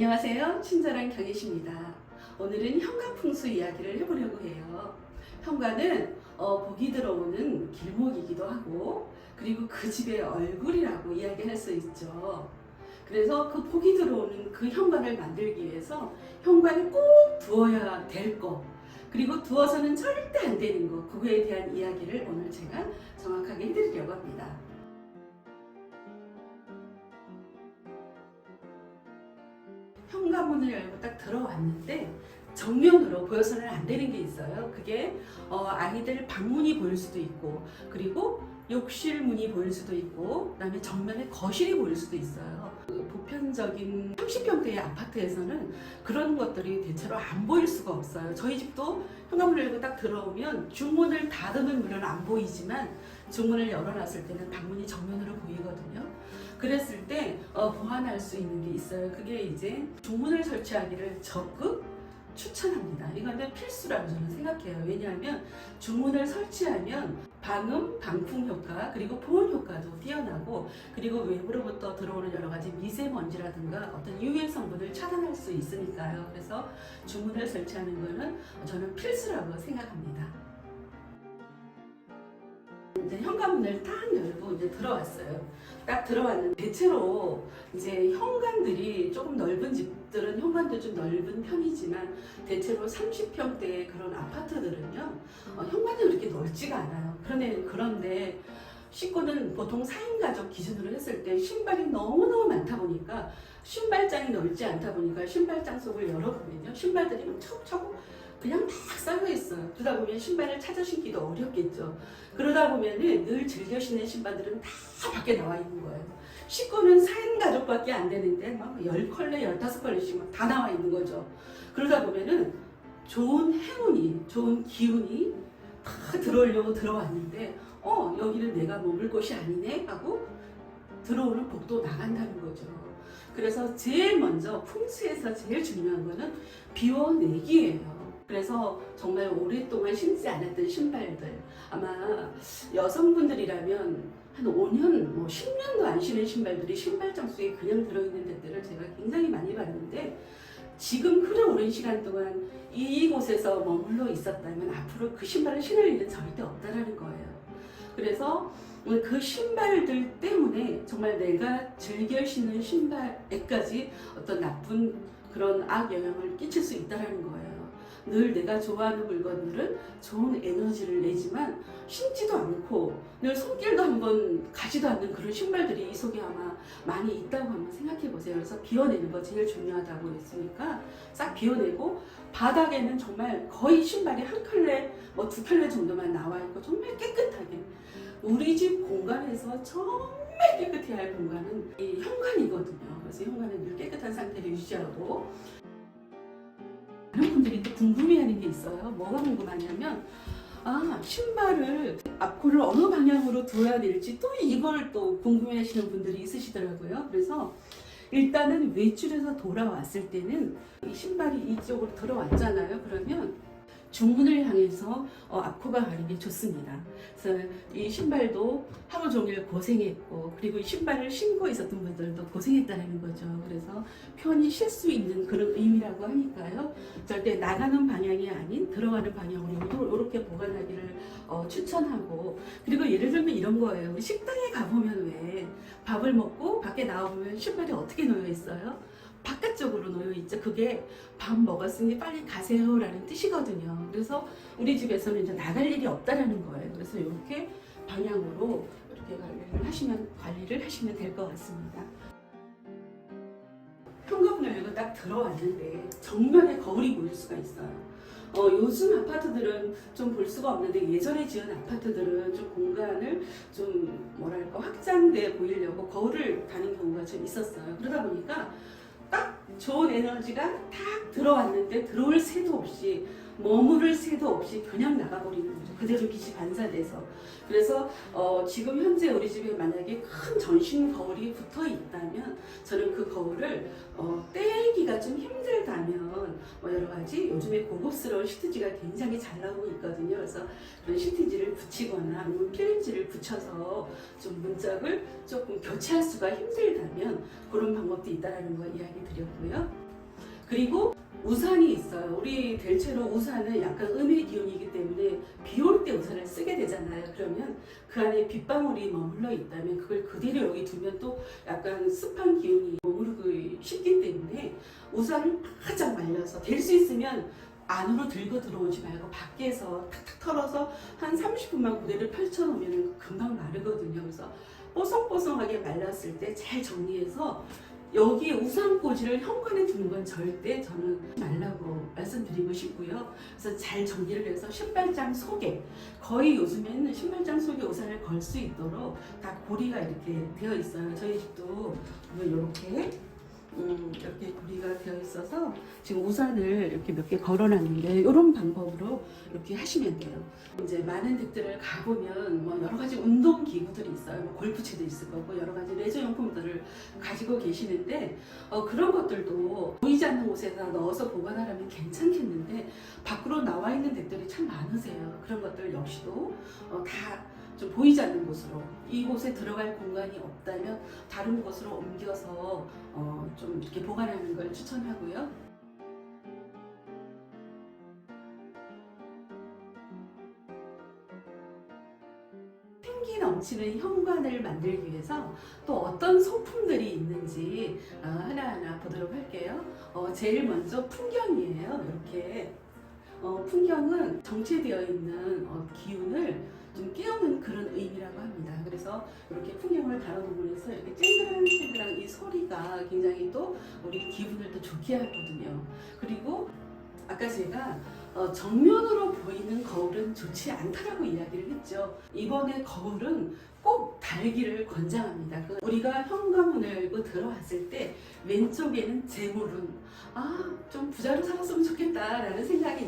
안녕하세요. 친절한 경희십니다. 오늘은 현관풍수 이야기를 해보려고 해요. 현관은 어, 복이 들어오는 길목이기도 하고 그리고 그 집의 얼굴이라고 이야기할 수 있죠. 그래서 그 복이 들어오는 그 현관을 만들기 위해서 현관에 꼭 두어야 될 거, 그리고 두어서는 절대 안 되는 거, 그거에 대한 이야기를 오늘 제가 정확하게 해드리려고 합니다. 현관문을 열고 딱 들어왔는데 정면으로 보여서는 안 되는 게 있어요. 그게 어, 아이들 방문이 보일 수도 있고 그리고 욕실 문이 보일 수도 있고 그다음에 정면에 거실이 보일 수도 있어요. 그 보편적인 30평대의 아파트에서는 그런 것들이 대체로 안 보일 수가 없어요. 저희 집도 현관문을 열고 딱 들어오면 중문을 닫으면 물론 안 보이지만 중문을 열어놨을 때는 방문이 정면으로 보이거든요. 그랬을 때 어, 보완할 수 있는 게 있어요. 그게 이제 중문을 설치하기를 적극 추천합니다. 이거는 필수라고 저는 생각해요. 왜냐하면 중문을 설치하면 방음, 방풍 효과 그리고 보온 효과도 뛰어나고 그리고 외부로부터 들어오는 여러 가지 미세먼지라든가 어떤 유해 성분을 차단할 수 있으니까요. 그래서 중문을 설치하는 거는 저는 필수라고 생각합니다. 이제 현관문을 딱 열고 이제 들어왔어요. 딱 들어왔는데 대체로 이제 현관들이 조금 넓은 집들은 현관도 좀 넓은 편이지만 대체로 30평대의 그런 아파트들은요 어, 현관이 그렇게 넓지가 않아요. 그런데 그런데 식구는 보통 4인 가족 기준으로 했을 때 신발이 너무너무 많다 보니까 신발장이 넓지 않다 보니까 신발장 속을 열어보면요 신발들이 막 차곡차곡 그냥 막 쌓여 있어요. 그러다 보면 신발을 찾아 신기도 어렵겠죠. 그러다 보면은 늘 즐겨 신는 신발들은 다 밖에 나와 있는 거예요. 식구는 4인 가족밖에 안 되는데 막 10컬레, 15컬레씩 막 다 나와 있는 거죠. 그러다 보면은 좋은 행운이, 좋은 기운이 다 들어오려고 들어왔는데 어, 여기는 내가 머물 곳이 아니네 하고 들어오는 복도 나간다는 거죠. 그래서 제일 먼저 풍수에서 제일 중요한 거는 비워내기예요. 그래서 정말 오랫동안 신지 않았던 신발들 아마 여성분들이라면 한 5년, 뭐 10년도 안 신은 신발들이 신발장 속에 그냥 들어있는 데들을 제가 굉장히 많이 봤는데 지금 흐려오는 시간 동안 이곳에서 머물러 있었다면 앞으로 그 신발을 신을 일은 절대 없다라는 거예요. 그래서 그 신발들 때문에 정말 내가 즐겨 신는 신발에까지 어떤 나쁜 그런 악 영향을 끼칠 수 있다라는 거예요. 늘 내가 좋아하는 물건들은 좋은 에너지를 내지만 신지도 않고 늘 손길도 한번 가지도 않는 그런 신발들이 이 속에 아마 많이 있다고 한번 생각해 보세요. 그래서 비워내는 거 제일 중요하다고 했으니까 싹 비워내고 바닥에는 정말 거의 신발이 한 켤레, 뭐 두 켤레 정도만 나와 있고 정말 깨끗하게 우리 집 공간에서 정말 깨끗해야 할 공간은 이 현관이거든요. 그래서 현관은 늘 깨끗한 상태를 유지하고 많은 분들이 또 궁금해하는 게 있어요. 뭐가 궁금하냐면 아 신발을 앞코를 어느 방향으로 둬야 될지 또 이걸 또 궁금해하시는 분들이 있으시더라고요. 그래서 일단은 외출해서 돌아왔을 때는 이 신발이 이쪽으로 들어왔잖아요. 그러면 중문을 향해서 어, 앞코가 가는 게 좋습니다. 그래서 이 신발도 하루 종일 고생했고 그리고 이 신발을 신고 있었던 분들도 고생했다는 거죠. 그래서 편히 쉴 수 있는 그런 의미라고 하니까요. 절대 나가는 방향이 아닌 들어가는 방향으로 이렇게 보관하기를 어, 추천하고 그리고 예를 들면 이런 거예요. 우리 식당에 가보면 왜 밥을 먹고 밖에 나오면 신발이 어떻게 놓여 있어요? 바깥쪽으로 놓여 있죠. 그게 밥 먹었으니 빨리 가세요라는 뜻이거든요. 그래서 우리 집에서는 이제 나갈 일이 없다라는 거예요. 그래서 이렇게 방향으로 이렇게 관리를 하시면 관리를 하시면 될 것 같습니다. 현관문을 열고 딱 들어왔는데 정면에 거울이 보일 수가 있어요. 어, 요즘 아파트들은 좀 볼 수가 없는데 예전에 지은 아파트들은 좀 공간을 좀 뭐랄까 확장돼 보이려고 거울을 다는 경우가 좀 있었어요. 그러다 보니까 딱 좋은 에너지가 딱 들어왔는데 들어올 새도 없이 머무를 새도 없이 그냥 나가버리는 거죠. 그대로 빛이 반사돼서. 그래서 어, 지금 현재 우리 집에 만약에 큰 전신 거울이 붙어 있다면 저는 그 거울을 어, 떼기가 좀 힘들다면 뭐 여러 가지 요즘에 고급스러운 시트지가 굉장히 잘 나오고 있거든요. 그래서 그런 시트지를 붙이거나 아니면 필름지를 붙여서 좀 문짝을 조금 교체할 수가 힘들다면 그런 방법도 있다라는 거 이야기 드렸고요. 그리고 우산이 있어요. 우리 대체로 우산은 약간 음의 기운이기 때문에 비 올 때 우산을 쓰게 되잖아요. 그러면 그 안에 빗방울이 머물러 있다면 그걸 그대로 여기 두면 또 약간 습한 기운이 머무르기 쉽기 때문에 우산을 바짝 말려서 될 수 있으면 안으로 들고 들어오지 말고 밖에서 탁탁 털어서 한 30분만 그대로 펼쳐놓으면 금방 마르거든요. 그래서 뽀송뽀송하게 말랐을 때 잘 정리해서 여기 우산꽂이를 현관에 두는 건 절대 저는 말라고 말씀드리고 싶고요. 그래서 잘 정리를 해서 신발장 속에 거의 요즘에는 신발장 속에 우산을 걸 수 있도록 다 고리가 이렇게 되어 있어요. 저희 집도 이렇게 음, 이렇게 고리가 되어 있어서 지금 우산을 이렇게 몇 개 걸어놨는데 이런 방법으로 이렇게 하시면 돼요. 이제 많은 댁들을 가보면 뭐 여러 가지 운동 기구들이 있어요. 뭐 골프채도 있을 거고 여러 가지 레저 용품들을 가지고 계시는데 어, 그런 것들도 보이지 않는 곳에다 넣어서 보관하려면 괜찮겠는데 밖으로 나와 있는 댁들이 참 많으세요. 그런 것들 역시도 어, 다 좀 보이지 않는 곳으로 이곳에 들어갈 공간이 없다면 다른 곳으로 옮겨서 어, 좀 이렇게 보관하는 걸 추천하고요. 생기 넘치는 현관을 만들기 위해서 또 어떤 소품들이 있는지 어, 하나하나 보도록 할게요. 어, 제일 먼저 풍경이에요. 이렇게 어, 풍경은 정체되어 있는 어, 기운을 좀 깨우는 그런 의미라고 합니다. 그래서 이렇게 풍경을 달아놓으면서 이렇게 쨍그랑쨍그랑 이 소리가 굉장히 또 우리 기분을 또 좋게 하거든요. 그리고 아까 제가 어, 정면으로 보이는 거울은 좋지 않다라고 이야기를 했죠. 이번에 거울은 꼭 달기를 권장합니다. 그 우리가 현관문을 열고 들어왔을 때 왼쪽에는 재물운 아, 좀 부자로 살았으면 좋겠다라는 생각이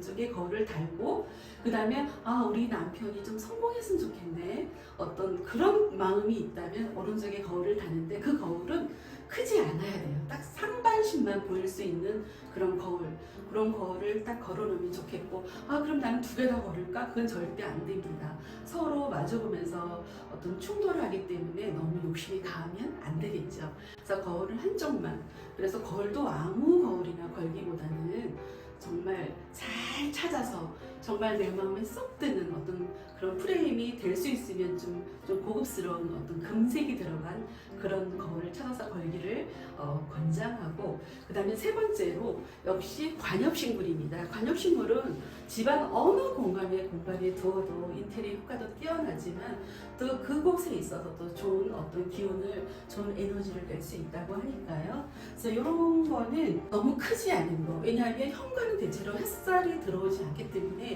왼쪽에 거울을 달고 그 다음에 아, 우리 남편이 좀 성공했으면 좋겠네. 어떤 그런 마음이 있다면 오른쪽에 거울을 다는데 그 거울은 크지 않아야 돼요. 딱 상반신만 보일 수 있는 그런 거울. 그런 거울을 딱 걸어놓으면 좋겠고, 아, 그럼 나는 두개다 걸을까? 그건 절대 안 됩니다. 서로 마주보면서 어떤 충돌을 하기 때문에 너무 욕심이 강하면 안 되겠죠. 그래서 거울을 한쪽만. 그래서 거울도 아무 거울이나 걸기보다는 정말 잘 찾아서 정말 내 마음에 쏙 드는 어떤 그런 프레임이 될 수 있으면 좀, 좀 고급스러운 어떤 금색이 들어간 그런 거울을 찾아서 걸기를 어, 권장하고 그 다음에 세 번째로 역시 관엽식물입니다. 관엽식물은 집안 어느 공간에 공간에 두어도 인테리어 효과도 뛰어나지만 또 그곳에 있어서 또 좋은 어떤 기운을 좋은 에너지를 낼 수 있다고 하니까요. 그래서 이런 거는 너무 크지 않은 거 왜냐하면 현관은 대체로 햇살이 들어오지 않기 때문에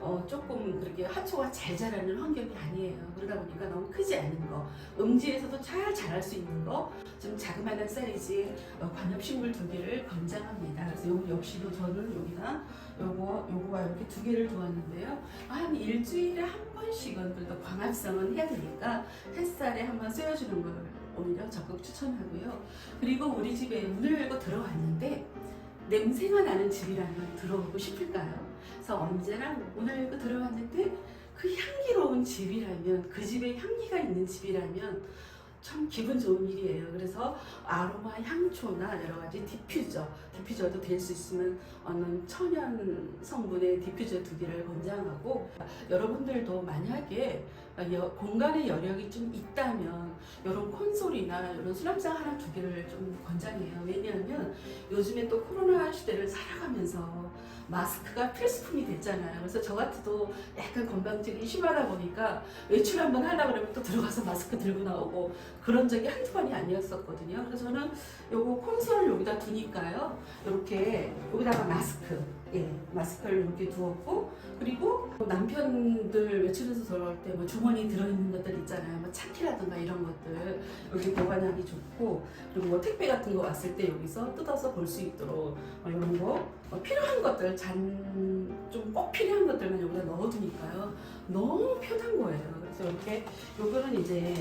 어, 조금 그렇게 하초가 잘 자라는 환경이 아니에요. 그러다 보니까 너무 크지 않은 거, 음지에서도 잘 자랄 수 있는 거, 좀 자그마한 사이즈의 어, 관엽식물 두 개를 권장합니다. 그래서 요 역시도 저는 여기다 요거 요거가 이렇게 두 개를 두었는데요. 한 일주일에 한 번씩은 그래도 광합성은 해야 되니까 햇살에 한 번 쐬어주는 걸 오히려 적극 추천하고요. 그리고 우리 집에 문을 열고 들어왔는데 냄새가 나는 집이라면 들어오고 싶을까요? 그래서 언제나 문을 열고 들어왔는데 그 향기로운 집이라면 그 집에 향기가 있는 집이라면 참 기분 좋은 일이에요. 그래서 아로마 향초나 여러 가지 디퓨저, 디퓨저도 될 수 있으면 어느 천연 성분의 디퓨저 두 개를 권장하고 여러분들도 만약에 여- 공간의 여력이 좀 있다면 이런 콘솔이나 이런 수납장 하나 두 개를 좀 권장해요. 왜냐하면 요즘에 또 코로나 시대를 살아가면서 마스크가 필수품이 됐잖아요. 그래서 저 같아도 약간 건강증이 심하다 보니까 외출 한번 하려고 그러면 또 들어가서 마스크 들고 나오고 그런 적이 한두 번이 아니었었거든요. 그래서 저는 요거 콘솔을 여기다 두니까요. 이렇게 여기다가 마스크, 예, 마스크를 이렇게 두었고 그리고 남편들 외출해서 돌아올 때뭐 주 머니 들어있는 것들 있잖아요. 뭐 차키라든가 이런 것들 여기 보관하기 좋고 그리고 뭐 택배 같은 거 왔을 때 여기서 뜯어서 볼 수 있도록 어, 이런 거 어, 필요한 것들 잔 좀 꼭 필요한 것들만 여기다 넣어두니까요. 너무 편한 거예요. 그래서 이렇게 요거는 이제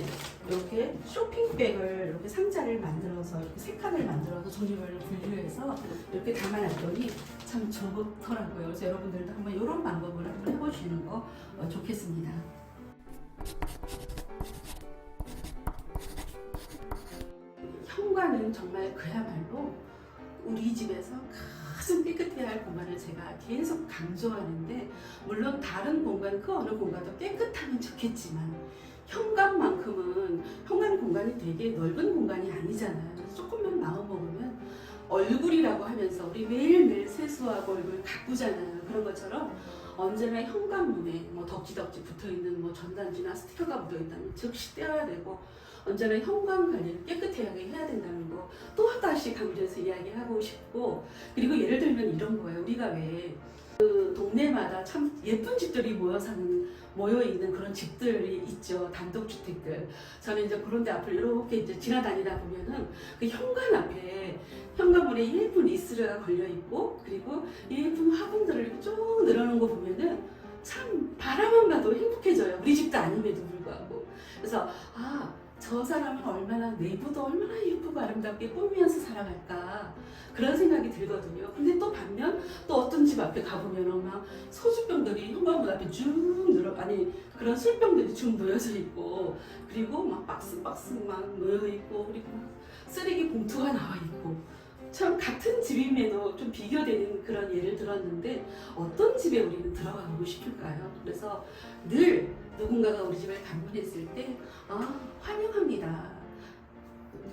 이렇게 쇼핑백을 이렇게 상자를 만들어서 이렇게 세 칸을 만들어서 종류별로 분류해서 이렇게 담아놨더니 참 좋더라고요. 그래서 여러분들도 한번 이런 방법을 한번 해보시는 거 어, 좋겠습니다. 현관은 정말 그야말로 우리 집에서 가장 깨끗해야 할 공간을 제가 계속 강조하는데 물론 다른 공간 그 어느 공간도 깨끗하면 좋겠지만 현관만큼은 현관 공간이 되게 넓은 공간이 아니잖아요. 조금만 마음 먹으면 얼굴이라고 하면서 우리 매일매일 세수하고 얼굴 가꾸잖아요. 그런 것처럼 언제나 현관문에 뭐 덕지덕지 붙어 있는 뭐 전단지나 스티커가 묻어 있다면 즉시 떼어야 되고 언제나 현관 관리를 깨끗하게 해야 된다는 거 또 다시 강조해서 이야기하고 싶고 그리고 예를 들면 이런 거예요. 우리가 왜 그 동네마다 참 예쁜 집들이 모여 사는 모여 있는 그런 집들이 있죠. 단독주택들. 저는 이제 그런 데 앞을 이렇게 이제 지나다니다 보면은 그 현관 앞에 현관문에 예쁜 리스가 걸려 있고 그리고 예쁜 화분들을 쭉 늘어놓은 거 보면은 참 바라만 봐도 행복해져요. 우리 집도 아님에도 불구하고. 그래서 아, 저 사람은 얼마나 내부도 얼마나 예쁘고 아름답게 꾸미면서 살아갈까 그런 생각이 들거든요. 근데 또 반면 또 어떤 집 앞에 가보면은 막 소주병들이 현관문 앞에 쭉 늘어 아니 그런 술병들이 쭉 놓여져 있고 그리고 막 박스 박스 막 놓여 있고 그리고 막 쓰레기 봉투가 나와 있고 참 같은 집임에도 좀 비교되는 그런 예를 들었는데 어떤 집에 우리는 들어가 보고 싶을까요? 그래서 늘 누군가가 우리 집을 방문했을 때 아, 환영합니다.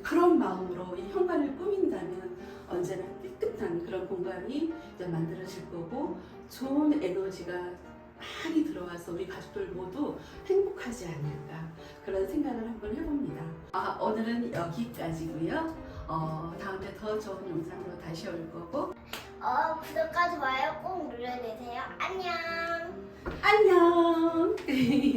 그런 마음으로 이 현관을 꾸민다면 언제나 깨끗한 그런 공간이 이제 만들어질 거고 좋은 에너지가 많이 들어와서 우리 가족들 모두 행복하지 않을까 그런 생각을 한번 해봅니다. 아 오늘은 여기까지고요. 어, 다음에 더 좋은 영상으로 다시 올 거고 어, 구독과 좋아요 꼭 눌러주세요. 안녕. 안녕.